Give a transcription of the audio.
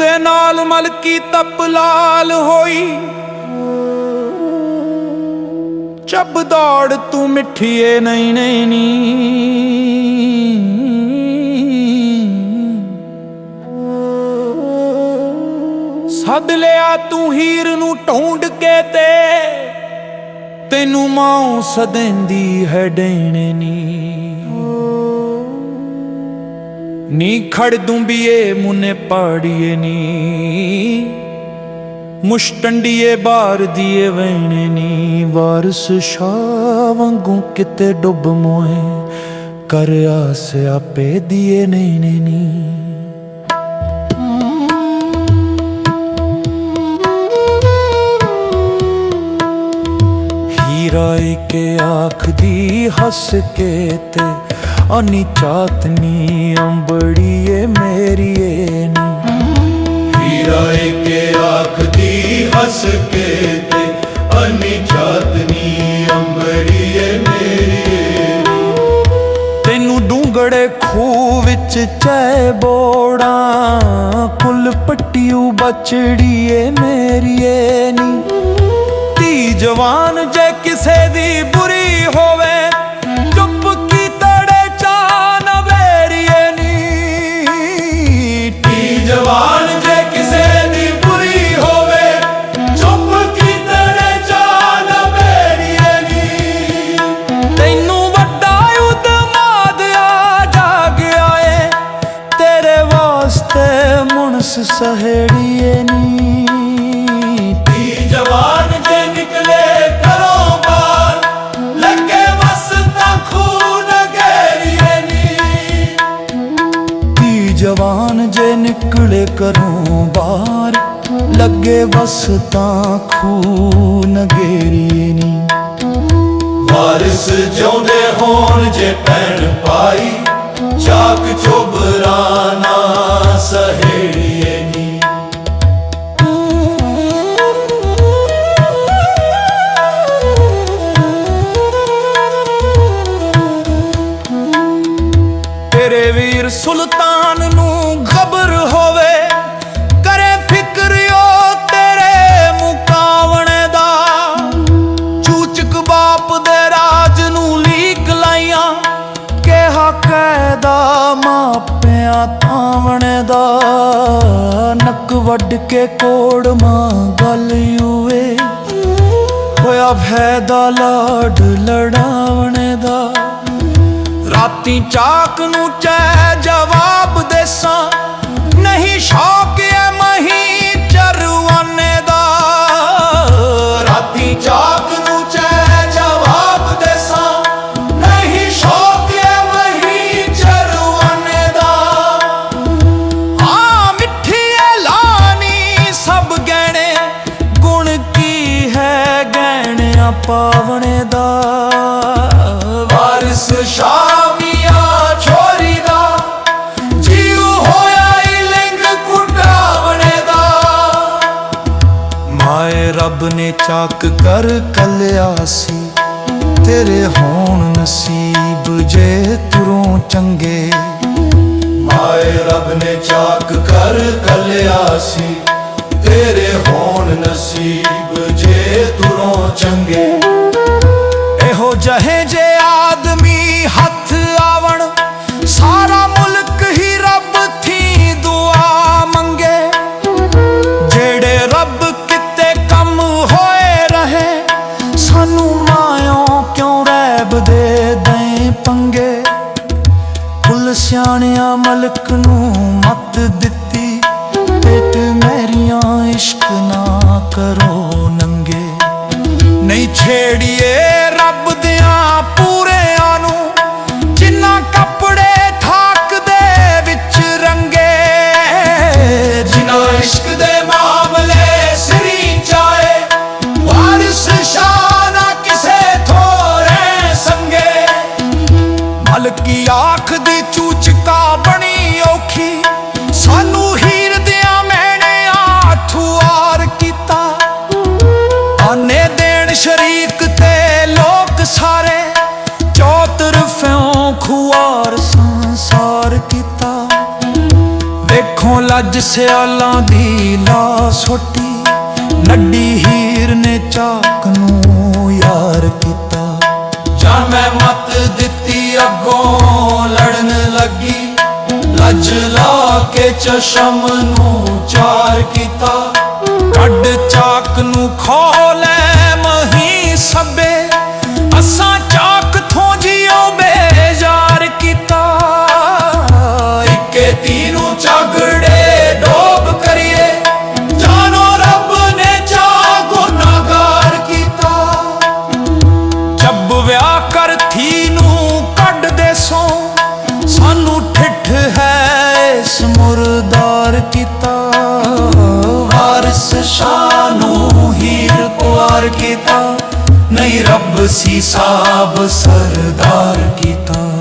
ਜੁੱਸੇ ਨਾਲ ਮਲਕੀ ਤਪ ਲਾਲ ਹੋਈ। ਚੱਬ ਦੌੜ ਤੂੰ ਮਿੱਠੀਏ ਨਹੀਂ ਨਹੀਂ ਨੀ ਸੱਦ ਲਿਆ ਤੂੰ ਹੀਰ ਨੂੰ ਢੂੰਡ ਕੇ ਤੇ। ਤੈਨੂੰ ਮਾਂ ਸਦੈਂਦੀ ਹੈ ਡੈਣੇ ਨੀ ਖੜ ਦੁੰਬੀਏ, ਮੁਨੇ ਪਾੜੀਏ ਨੀ। ਮੁਸ਼ਟੰਡੀਏ, ਬਾਰ ਦੀਏ ਵੈਣੇ ਨੀ। ਵਾਰਸ ਸ਼ਾਹ ਵਾਂਗੂ ਕਿਤੇ ਡੁੱਬ ਮੋਏ। ਕਰ ਆਸ ਆਪੇ ਦੀਏ ਨਹੀਂ ਨੀ। ਹੀਰਾ ਕੇ ਆਖਦੀ ਹੱਸ ਕੇ ਤੇ ਅਨੀ ਚਾਤਨੀ ਅੰਬੜੀਏ ਮੇਰੀਏ ਨੀ। ਹੀਰਾ ਕੇ ਆਖਦੀ ਹੱਸ ਕੇ ਤੇ ਅਨੀ ਚਾਤਨੀ ਅੰਬਰੀਏ ਮੇਰੀਏ ਤੈਨੂੰ ਡੂੰਗੜੇ ਖੂਹ ਵਿੱਚ ਚੈ ਬੋੜਾਂ ਕੁੱਲ ਪੱਟੀਉ ਬਚੜੀਏ ਮੇਰੀਏ ਨੀ। ਧੀ ਜਵਾਨ ਜੇ ਕਿਸੇ ਦੀ ਬੁਰੀ ਹੋਵੇ ਚੁੱਪ ਕੀ ਤੜੇ ਚਾਨ ਵੇਰੀਏ ਨੀ ਤੀ ਜਵਾਨ ਜੇ ਕਿਸੇ ਦੀ ਬੁਰੀ ਹੋਵੇ ਚੁੱਪ ਕੀਤੜੇ ਚਾਨ ਬੇੜੀਏ ਨੀ ਤੈਨੂੰ ਵੱਡਾ ਉਦਮਾਦ ਆ ਜਾਗਿਆ ਏ ਤੇਰੇ ਵਾਸਤੇ ਮੁਨਸ ਸਹੇੜੀਏ ਨਿਕਲੇ ਘਰੋਂ ਬਾਹਰ, ਲੱਗੇ ਬਸ ਤਾਂ ਖੂਨ ਗੇਰੀਏ ਨੀ। ਵਾਰਿਸ ਜਿਉਂਦੇ ਹੋਣ ਜੇ ਪੈਣ ਪਾਈ ਚਾਕ ਚੋਬਰਾਨਾ ਸਹੇੜੀਏ ਨੀ। ਤੇਰੇ ਵੀਰ ਸੁਲਤਾਨ ਮਾਪਿਆਂ ਤਾਵਣੇ ਦਾ ਨੱਕ ਵੱਢ ਕੇ ਕੋੜ ਮਾਂ ਗੱਲ ਯੂਵੇ। ਹੋਇਆ ਫਾਇਦਾ ਲਾਡ ਲੜਾਵਣੇ ਦਾ। ਰਾਤੀ ਚਾਕ ਨੂੰ ਚੈ ਜਵਾਬ ਦੇਸਾਂ। ਨਹੀਂ ਸ਼ੌਕ ਗਹਿਣਿਆਂ ਪਾਵਣੇ ਦਾ। ਵਾਰਿਸ ਸ਼ਾਮੀਆਂ ਛੋਰੀ ਦਾ। ਜੀਉ ਹੋਇਆ ਈ ਲਿੰਗ ਦਾ। ਮਾਏ ਰੱਬ ਨੇ ਚਾਕ ਕਰ ਕਲਿਆ ਸੀ। ਤੇਰੇ ਹੋਣ ਨਸੀਬ ਜੇ ਤੁਰੋਂ ਚੰਗੇ। ਮਾਏ ਰੱਬ ਨੇ ਚਾਕ ਕਰ ਕਲਿਆ ਸੀ। ਤੇਰੇ ਹੋਣ ਨਸੀਬ ਤੁਰੋਂ ਚੰਗੇ ਇਹੋ ਜਹੇ ਜੇ ਆਦਮੀ ਹੱਥ ਆਵਣ, ਸਾਰਾ ਮੁਲਕ ਹੀ ਰੱਬ ਥੀ ਦੁਆ ਮੰਗੇ। ਜਿਹੜੇ ਰੱਬ ਕਿਤੇ ਕੰਮ ਹੋਏ ਰਹੇ, ਸਾਨੂੰ ਮਾਇਓ ਕਿਉਂ ਰੈਬ ਦੇ ਦਏ ਪੰਗੇ? ਕੁੱਲ ਸਿਆਣਿਆਂ ਮਲਕ ਨੂੰ ਮਤ ਦਿੱਤੀ ਟੇਟ ਮੇਰੀਆਂ ਇਸ਼ਕ ਨਾ ਕਰੋ ছেড়িয়ে ਕੀਤਾ। ਵੇਖੋ ਲੱਜ ਸਿਆਲਾਂ ਦੀ ਲਾ ਸੋਟੀ। ਲੱਡੀ ਹੀਰ ਨੇ ਚਾਕ ਨੂੰ ਯਾਰ ਕੀਤਾ। ਜਾਂ ਮੈਂ ਮਤ ਦਿੱਤੀ, ਅੱਗੋਂ ਲੜਨ ਲੱਗੀ। ਲੱਜ ਲਾ ਕੇ ਚਸ਼ਮ ਨੂੰ ਚਾਰ ਕੀਤਾ। ਕੱਢ ਚਾਕ ਨੂੰ ਖੋਲੇ ਵਾਰਿਸ ਸ਼ਾਹ ਨੂੰ ਹੀਰ ਕੁਆਰ ਕੀਤਾ ਨਹੀਂ ਰੱਬ ਸੀ ਸਾਬ ਸਰਦਾਰ ਕੀਤਾ।